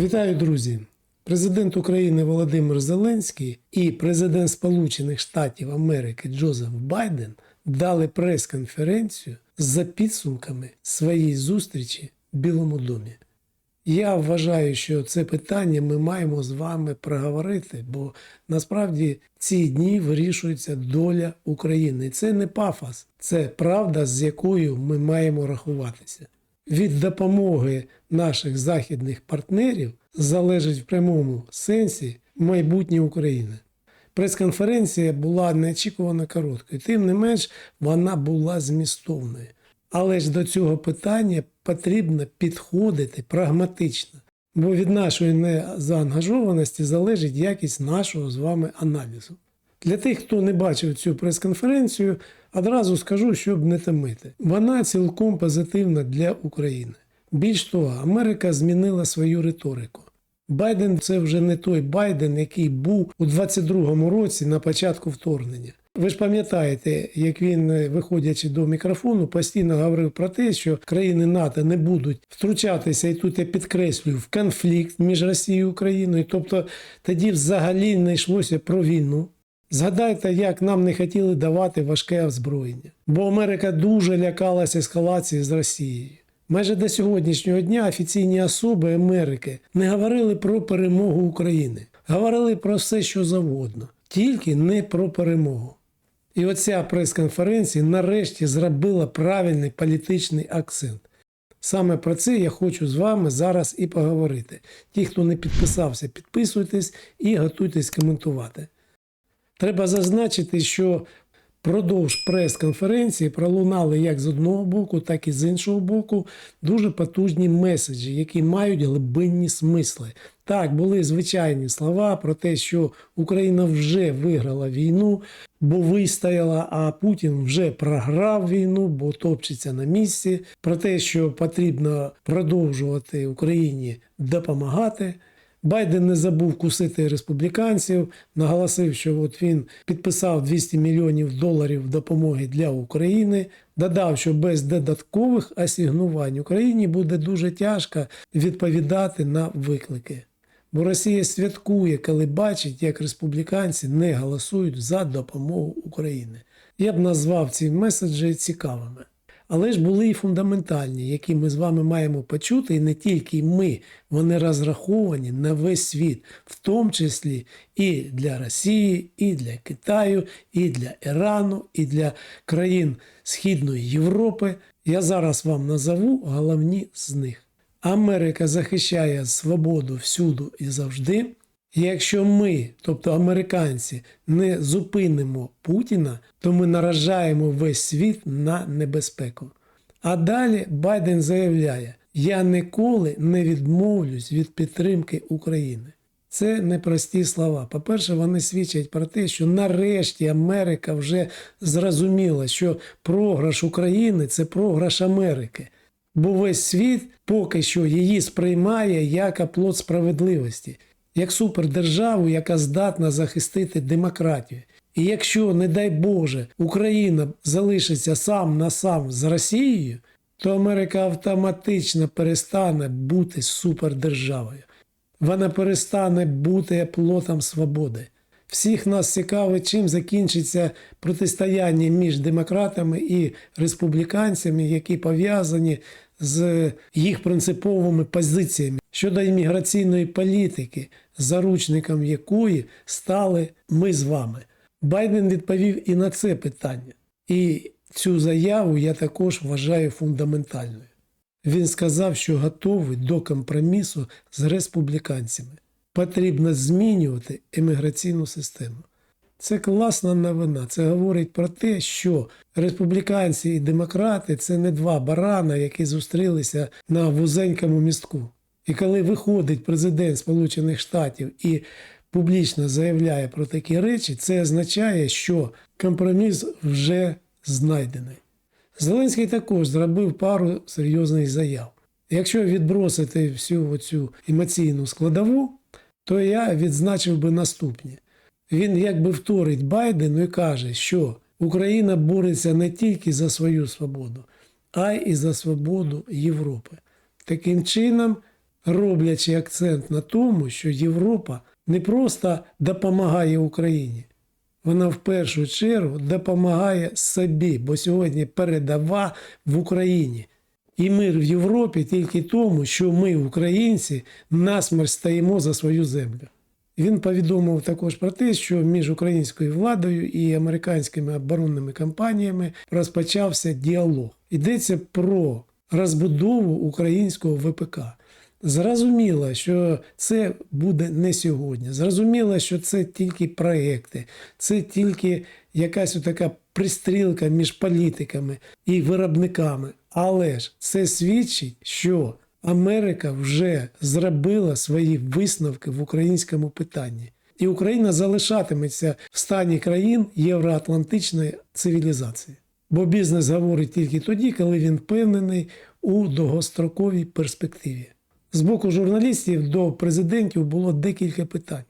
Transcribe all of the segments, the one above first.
Вітаю, друзі! Президент України Володимир Зеленський і президент Сполучених Штатів Америки Джозеф Байден дали прес-конференцію за підсумками своєї зустрічі в Білому домі. Я вважаю, що це питання ми маємо з вами проговорити, бо насправді ці дні вирішується доля України. Це не пафос, це правда, з якою ми маємо рахуватися. Від допомоги наших західних партнерів залежить в прямому сенсі майбутнє України. Прес-конференція була неочікувано короткою, тим не менш, вона була змістовною. Але ж до цього питання потрібно підходити прагматично, бо від нашої незаангажованості залежить якість нашого з вами аналізу. Для тих, хто не бачив цю прес-конференцію, одразу скажу, щоб не томити. Вона цілком позитивна для України. Більш того, Америка змінила свою риторику. Байден це вже не той Байден, який був у 22-му році на початку вторгнення. Ви ж пам'ятаєте, як він, виходячи до мікрофону, постійно говорив про те, що країни НАТО не будуть втручатися, і тут я підкреслюю, в конфлікт між Росією і Україною. Тобто тоді взагалі не йшлося про війну. Згадайте, як нам не хотіли давати важке озброєння, бо Америка дуже лякалася ескалації з Росією. Майже до сьогоднішнього дня офіційні особи Америки не говорили про перемогу України, говорили про все, що завгодно, тільки не про перемогу. І оця прес-конференція нарешті зробила правильний політичний акцент. Саме про це я хочу з вами зараз і поговорити. Ті, хто не підписався, підписуйтесь і готуйтесь коментувати. Треба зазначити, що продовж прес-конференції пролунали як з одного боку, так і з іншого боку дуже потужні меседжі, які мають глибинні смисли. Так, були звичайні слова про те, що Україна вже виграла війну, бо вистояла, а Путін вже програв війну, бо топчеться на місці. Про те, що потрібно продовжувати Україні допомагати. Байден не забув кусити республіканців, наголосив, що от він підписав 200 мільйонів доларів допомоги для України. Додав, що без додаткових асігнувань Україні буде дуже тяжко відповідати на виклики. Бо Росія святкує, коли бачить, як республіканці не голосують за допомогу Україні. Я б назвав ці меседжі цікавими. Але ж були і фундаментальні, які ми з вами маємо почути, і не тільки ми, вони розраховані на весь світ, в тому числі і для Росії, і для Китаю, і для Ірану, і для країн Східної Європи. Я зараз вам назову головні з них. Америка захищає свободу всюду і завжди. І Якщо ми, тобто американці, не зупинимо Путіна, то ми наражаємо весь світ на небезпеку. А далі Байден заявляє: я ніколи не відмовлюсь від підтримки України. Це непрості слова. По-перше, вони свідчать про те, що нарешті Америка вже зрозуміла, що програш України це програш Америки. Бо весь світ поки що її сприймає як оплот справедливості як супердержаву, яка здатна захистити демократію. І якщо, не дай Боже, Україна залишиться сам на сам з Росією, то Америка автоматично перестане бути супердержавою. Вона перестане бути плотом свободи. Всіх нас цікавить, чим закінчиться протистояння між демократами і республіканцями, які пов'язані з їх принциповими позиціями щодо імміграційної політики, заручником якої стали ми з вами. Байден відповів і на це питання. І цю заяву я також вважаю фундаментальною. Він сказав, що готовий до компромісу з республіканцями. Потрібно змінювати еміграційну систему. Це класна новина. Це говорить про те, що республіканці і демократи це не два барана, які зустрілися на вузенькому містку. І коли виходить президент Сполучених Штатів і публічно заявляє про такі речі, це означає, що компроміс вже знайдений. Зеленський також зробив пару серйозних заяв. Якщо відбросити всю цю емоційну складову, то я відзначив би наступні. Він якби вторить Байдену і каже, що Україна бореться не тільки за свою свободу, а й за свободу Європи. Таким чином, роблячи акцент на тому, що Європа не просто допомагає Україні, вона в першу чергу допомагає собі, бо сьогодні передова в Україні. І мир в Європі тільки тому, що ми, українці, насмерть стоїмо за свою землю. Він повідомив також про те, що між українською владою і американськими оборонними компаніями розпочався діалог. Йдеться про розбудову українського ВПК. Зрозуміло, що це буде не сьогодні. Зрозуміло, що це тільки проекти, це тільки якась така пристрілка між політиками і виробниками. Але ж це свідчить, що Америка вже зробила свої висновки в українському питанні. І Україна залишатиметься в стані країн євроатлантичної цивілізації. Бо бізнес говорить тільки тоді, коли він впевнений у довгостроковій перспективі. З боку журналістів до президентів було декілька питань.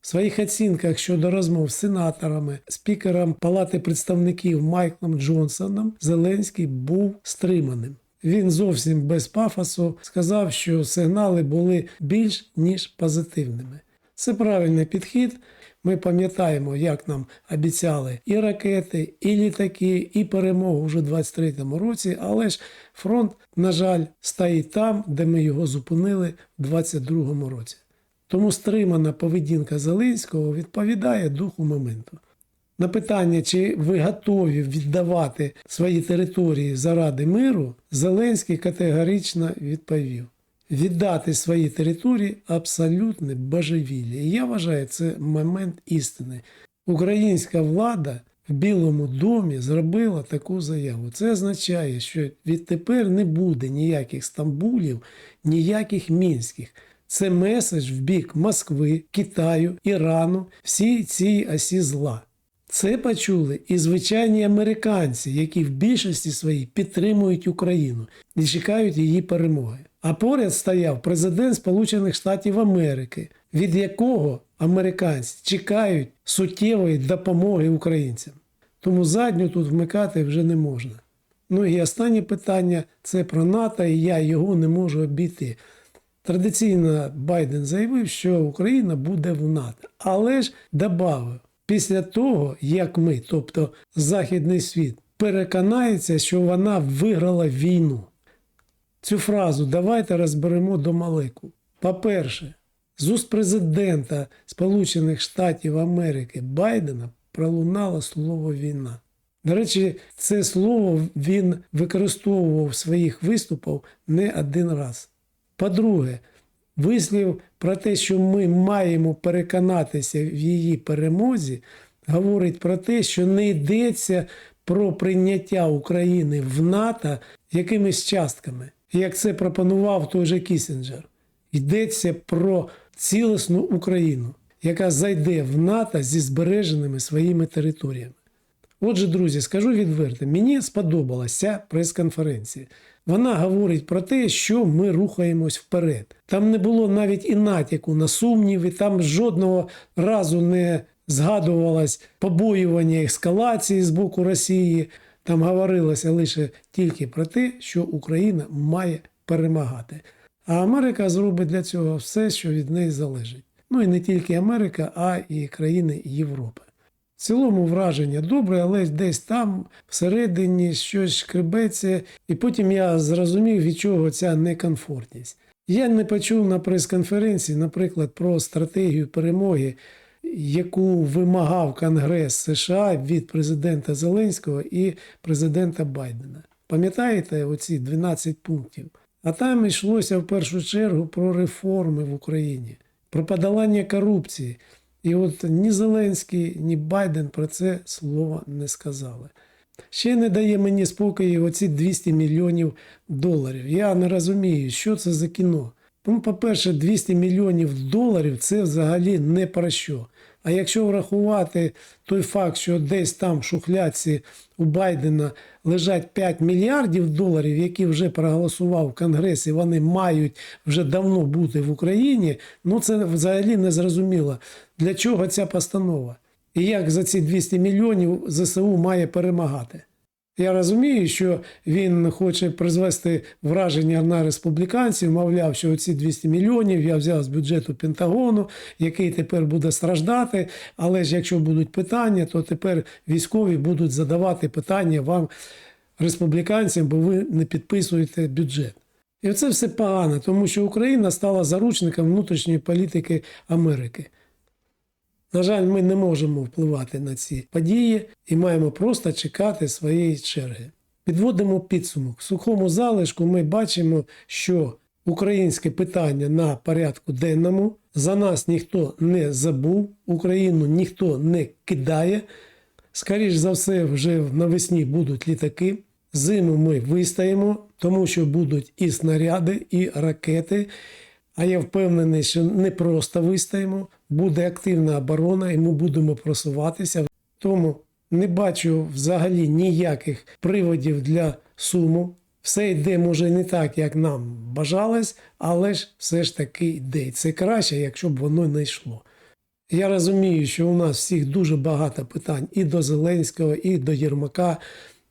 В своїх оцінках щодо розмов з сенаторами, спікером Палати представників Майклом Джонсоном Зеленський був стриманим. Він зовсім без пафосу сказав, що сигнали були більш ніж позитивними. Це правильний підхід. Ми пам'ятаємо, як нам обіцяли і ракети, і літаки, і перемогу вже у 23-му році, але ж фронт, на жаль, стоїть там, де ми його зупинили в 22-му році. Тому стримана поведінка Зеленського відповідає духу моменту. На питання, чи ви готові віддавати свої території заради миру, Зеленський категорично відповів: віддати свої території абсолютне божевілля. І я вважаю, це момент істини. Українська влада в Білому домі зробила таку заяву. Це означає, що відтепер не буде ніяких Стамбулів, ніяких мінських. Це меседж в бік Москви, Китаю, Ірану, всій цій осі зла. Це почули і звичайні американці, які в більшості своїй підтримують Україну і чекають її перемоги. А поряд стояв президент Сполучених Штатів Америки, від якого американці чекають суттєвої допомоги українцям. Тому задню тут вмикати вже не можна. Ну і останнє питання це про НАТО, і я його не можу обійти. Традиційно Байден заявив, що Україна буде в НАТО, але ж додав, після того, як ми, тобто Західний світ, переконається, що вона виграла війну. Цю фразу давайте розберемо до малеку. По-перше, з уст президента Сполучених Штатів Америки Байдена пролунало слово війна. До речі, це слово він використовував в своїх виступах не один раз. По-друге, вислів про те, що ми маємо переконатися в її перемозі, говорить про те, що не йдеться про прийняття України в НАТО якимись частками, як це пропонував той же Кісінджер. Йдеться про цілісну Україну, яка зайде в НАТО зі збереженими своїми територіями. Отже, друзі, скажу відверто, мені сподобалася прес-конференція. Вона говорить про те, що ми рухаємось вперед. Там не було навіть і натяку на сумніви, там жодного разу не згадувалось побоювання ескалації з боку Росії. Там говорилося лише тільки про те, що Україна має перемагати. А Америка зробить для цього все, що від неї залежить. Ну і не тільки Америка, а і країни Європи. В цілому враження добре, але десь там всередині щось шкребеться, і потім я зрозумів, від чого ця некомфортність. Я не почув на прес-конференції, наприклад, про стратегію перемоги, яку вимагав Конгрес США від президента Зеленського і президента Байдена. Пам'ятаєте оці 12 пунктів? А там йшлося в першу чергу про реформи в Україні, про подолання корупції. І от ні Зеленський, ні Байден про це слова не сказали. Ще не дає мені спокою оці 200 мільйонів доларів. Я не розумію, що це за кіно. Ну, по-перше, 200 мільйонів доларів це взагалі не про що. А якщо врахувати той факт, що десь там в шухляці у Байдена лежать 5 мільярдів доларів, які вже проголосував Конгрес, і вони мають вже давно бути в Україні, ну це взагалі не зрозуміло, для чого ця постанова. І як за ці 200 мільйонів ЗСУ має перемагати. Я розумію, що він хоче призвести враження на республіканців, мовляв, що оці 200 мільйонів я взяв з бюджету Пентагону, який тепер буде страждати. Але ж якщо будуть питання, то тепер військові будуть задавати питання вам, республіканцям, бо ви не підписуєте бюджет. І це все погано, тому що Україна стала заручником внутрішньої політики Америки. На жаль, ми не можемо впливати на ці події і маємо просто чекати своєї черги. Підводимо підсумок. В сухому залишку ми бачимо, що українське питання на порядку денному. За нас ніхто не забув, Україну ніхто не кидає. Скоріш за все, вже навесні будуть літаки. Зиму ми вистоїмо, тому що будуть і снаряди, і ракети. А я впевнений, що не просто вистоїмо, буде активна оборона, і ми будемо просуватися. Тому не бачу взагалі ніяких приводів для суму. Все йде, може, не так, як нам бажалось, але ж все ж таки йде. Це краще, якщо б воно не йшло. Я розумію, що у нас всіх дуже багато питань і до Зеленського, і до Єрмака.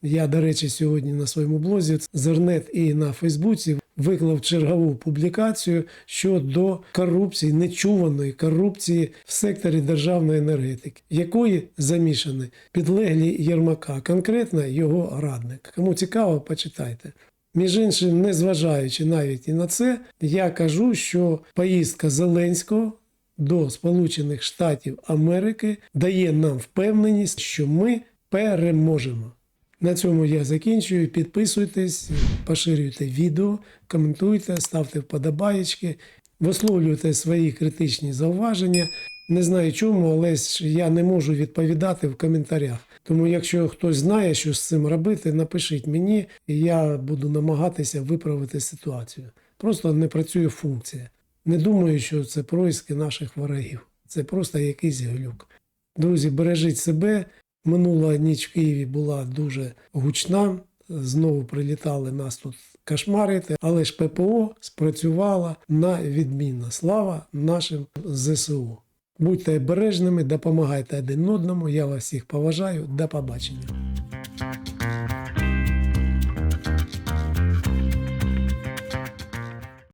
Я, до речі, сьогодні на своєму блозі Зернет і на Фейсбуці виклав чергову публікацію щодо корупції, нечуваної корупції в секторі державної енергетики, якої замішані підлеглі Єрмака, конкретно його радник. Кому цікаво, почитайте. Між іншим, незважаючи навіть і на це, я кажу, що поїздка Зеленського до Сполучених Штатів Америки дає нам впевненість, що ми переможемо. На цьому я закінчую. Підписуйтесь, поширюйте відео, коментуйте, ставте вподобаєчки, висловлюйте свої критичні зауваження. Не знаю чому, але я не можу відповідати в коментарях. Тому, якщо хтось знає, що з цим робити, напишіть мені, і я буду намагатися виправити ситуацію. Просто не працює функція. Не думаю, що це происки наших ворогів. Це просто якийсь глюк. Друзі, бережіть себе. Минула ніч в Києві була дуже гучна. Знову прилітали нас тут кошмарити, але ж ППО спрацювала на відмінно. Слава нашим ЗСУ. Будьте обережними, допомагайте один одному. Я вас всіх поважаю. До побачення.